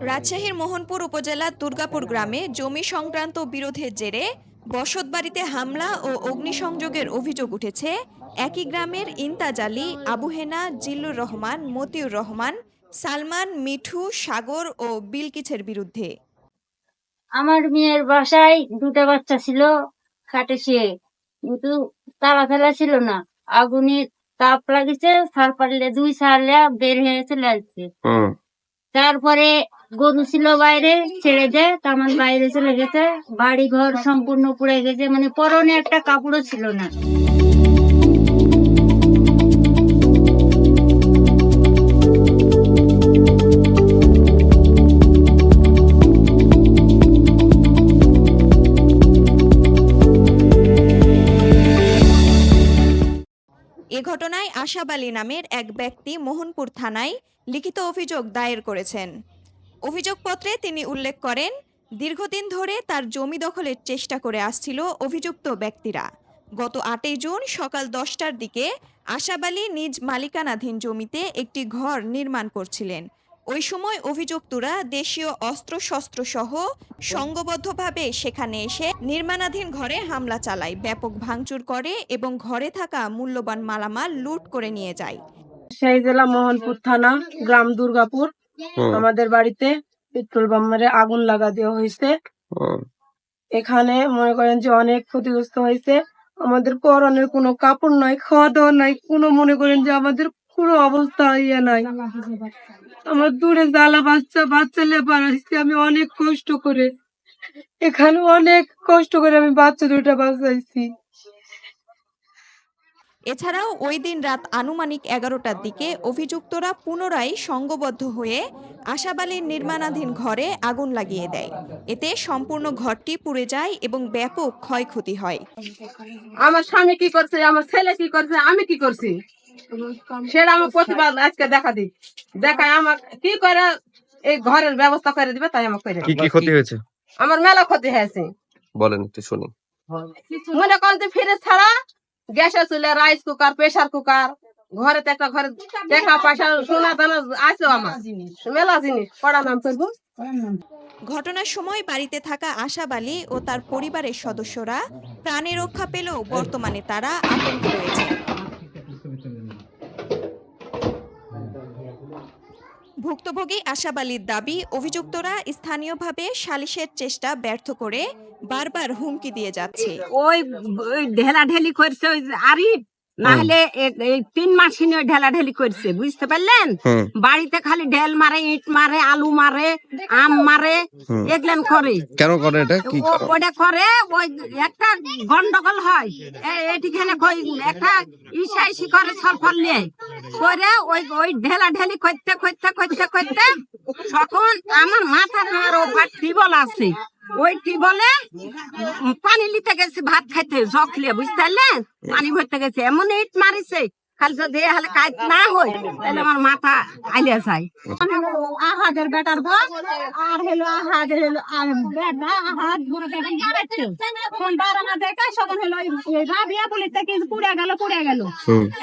রাজশাহীর মোহনপুর উপজেলার দুর্গাপুর গ্রামে জমি সংক্রান্ত বিরোধের জেরে বসতবাড়িতে হামলা ও অগ্নিসংযোগের অভিযোগ উঠেছে। একই গ্রামের ইন্তাজ আলী আবু হেনা জিল্লুর রহমান মতিউর রহমান সালমান মিঠু সাগর ও বিলকিছের বিরুদ্ধে। আমার মেয়ের বাসায় দুটো বাচ্চা ছিল খাটে শুয়ে। কিন্তু তালা ফেলা ছিল না। আগুনে তাপ লাগিছে সার পারলে দুই সালে বের হয়ে চলে আসছে। তারপরে গরু ছিল বাইরে, ছেড়ে দে তামান বাইরে চলে গেছে। বাড়ি ঘর সম্পূর্ণ পুড়ে গেছে মানে পরনে একটা কাপড়ও ছিল না। এ ঘটনায় আশাব আলী নামের এক ব্যক্তি মোহনপুর থানায় লিখিত অভিযোগ দায়ের করেছেন। অভিযোগপত্রে তিনি উল্লেখ করেন, দীর্ঘদিন ধরে তার জমি দখলের চেষ্টা করে আসছিল অভিযুক্ত ব্যক্তিরা। গত আটই জুন সকাল দশটার দিকে আশাব আলী নিজ মালিকানাধীন জমিতে একটি ঘর নির্মাণ করছিলেন। ওই সময় অভিযুক্তরা দেশীয় অস্ত্রশস্ত্র সহ সংঘবদ্ধভাবে সেখানে এসে নির্মাণাধীন ঘরে হামলা চালায়, ব্যাপক ভাঙচুর করে এবং ঘরে থাকা মূল্যবান মালামাল লুট করে নিয়ে যায়। সেই জেলা মোহনপুর থানা, গ্রাম দুর্গাপুর আমাদের বাড়িতে পেট্রোল পাম্পে আগুন লাগা দেওয়া হয়েছে। এখানে মনে করেন যে অনেক ক্ষতিগ্রস্ত হয়েছে। আমাদের পরনের কোনো কাপড় নাই খাওয়া দাওয়া নাই কোনো মনে করেন যে আমাদের কোনো অবস্থা ইয়ে নাই। আমার দূরে জ্বালা বাচ্চা বাচ্চা লেবার আসছে আমি অনেক কষ্ট করে। এখানে অনেক কষ্ট করে আমি বাচ্চা দুটা বাঁচাইছি। এছাড়াও ওই দিন রাত আনুমানিক এগারোটার দিকে অভিযুক্তরা পুনরায় সংঘবদ্ধ হয়ে আশাব আলীর নির্মাণাধীন ঘরে আগুন লাগিয়ে দেয়। এতে সম্পূর্ণ ঘরটি পুড়ে যায় এবং ব্যাপক ক্ষয়ক্ষতি হয়। আমার স্বামী কি করছে? আমার ছেলে কি করছে? আমি কি করছি? সেটা আমার প্রতিবাদ আজকে দেখা দিই দেখায় আমার কি করে এই ঘরের ব্যবস্থা করে দিবে তাই আমার করে কি কি ক্ষতি হয়েছে? আমার মেলা ক্ষতি হয়েছে। বলেন একটু শুনি মনে করেন যে ফ্রিজ ছাড়া চুলে রাইস কুকার কুকার ঘরে তো একটা ঘরে পয়সা সোনা দানা আছে আমার। মেলা জিনিস। পড়া নাম করব? ঘটনার সময় বাড়িতে থাকা আশাব আলী ও তার পরিবারের সদস্যরা প্রাণে রক্ষা পেলেও বর্তমানে তারা আতঙ্কে রয়েছে। ভুক্তভোগী আশাবালির দাবি, অভিযুক্তরা স্থানীয়ভাবে সালিশের চেষ্টা ব্যর্থ করে বারবার হুমকি দিয়ে যাচ্ছে। ওই ঢেলাঢেলি ঢেলা ঢেলি করছে, ওই আরিফ। নাহলে এই তিন মাসিনে ওই ঢেলা ঢেলি করছে বুঝতে পারলেন? বাড়িতে খালি ঢেল মারে ইট মারে আলু মারে আম মারে হুম। করে। কেন করে এটা? কি ওটা করে ওই একটা গন্ডগোল হয়। এটিখানে কই একটা ইসা ইসি করে ছলফল নিয়ে। করে ওই ওই ঢেলা ঢেলি করতে করতে করতে করতে তখন আমার মাথা আর ওভার টিবল আছে। ওই কি বলে? পানি লিতে গেছে ভাত খাইতে জখলে বুঝতে পারলেন পানি ভরতে গেছে এমন ইট মারিছে। খালি যদি হলে কাজ না তাহলে আমার মাথা আইলে যায়। আহাদের বেটার আর হলো আহাদের হলো আর বেটা আহাদ বুড়ো বেটা মারাচ্ছে ফোন বারানা দেখে সখন হলো ওই- ওই রাবিয়া পুলিশ থেকে পুড়ে গেল পুড়ে গেল।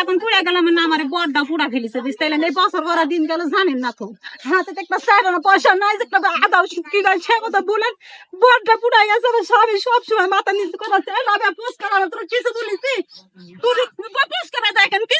এখন পুড়ে গেল মানে আমার বড়টা পুড়া ফেলিছে বুঝতে পারলেন? এই বছর করা দিন গেল জানেন না তো। হাতে তো একটা স্যার পয়সা নাই যে একটা আদা ওষুধ কি যায় সে কথা বলেন। বড়টা পুড়ে গেছে আমার স্বামী সবসময় মাথা নিচু করা তোর কিছু বলিছি তুই পুষ করে দেখেন কিছু